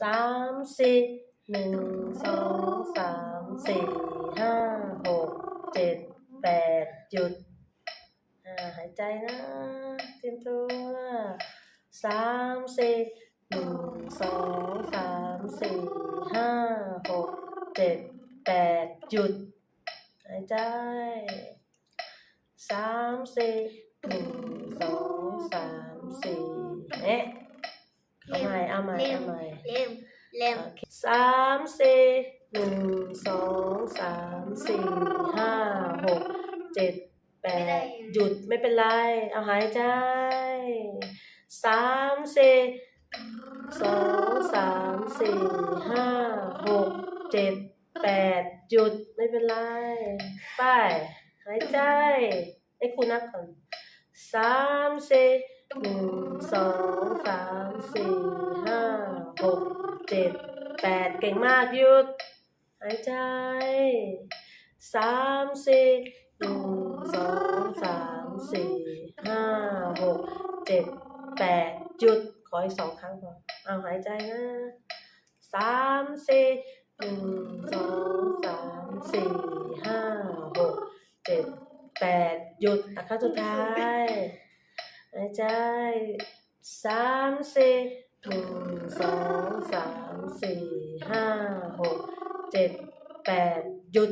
สามสี่หนึ่งสองสามสี่ห้าหกเจ็ดแปดหยุดอ่าหายใจนะเตรียมตัวสามสี่หนึ่งสองสามสี่ห้าหกเจ็ดแปดหยุดหายใจสามสี่หนึ่งสองสามสี่เอ๊ะ เอาใหม่เอาใหม่เอาใหม่เล่มเล่มโอเคสามสี่หนึ่งสองสามสี่ห้าหกเจ็ดแปดหยุดไม่เป็นไร เอาหายใจสามสี่สองสามสี่ห้าหกเจ็ดแปดหยุดไม่เป็นไร ไป หายใจให้ครูนับก่อน สามสี่หนึ่งสองสามสี่ห้าหกเจ็ดแปดเก่งมากหยุดหายใจสามสี่หนึ่งสองสามสี่ห้าหกเจ็ดแปดหยุดขออีกสองครั้งพอเอาหายใจนะสามสี่หนึ่งสอง แปดหยุดอะครั้งสุดท้ายหายใจสามสี่หนึ่งสองสามสี่ห้าหกเจ็ดแปดหยุด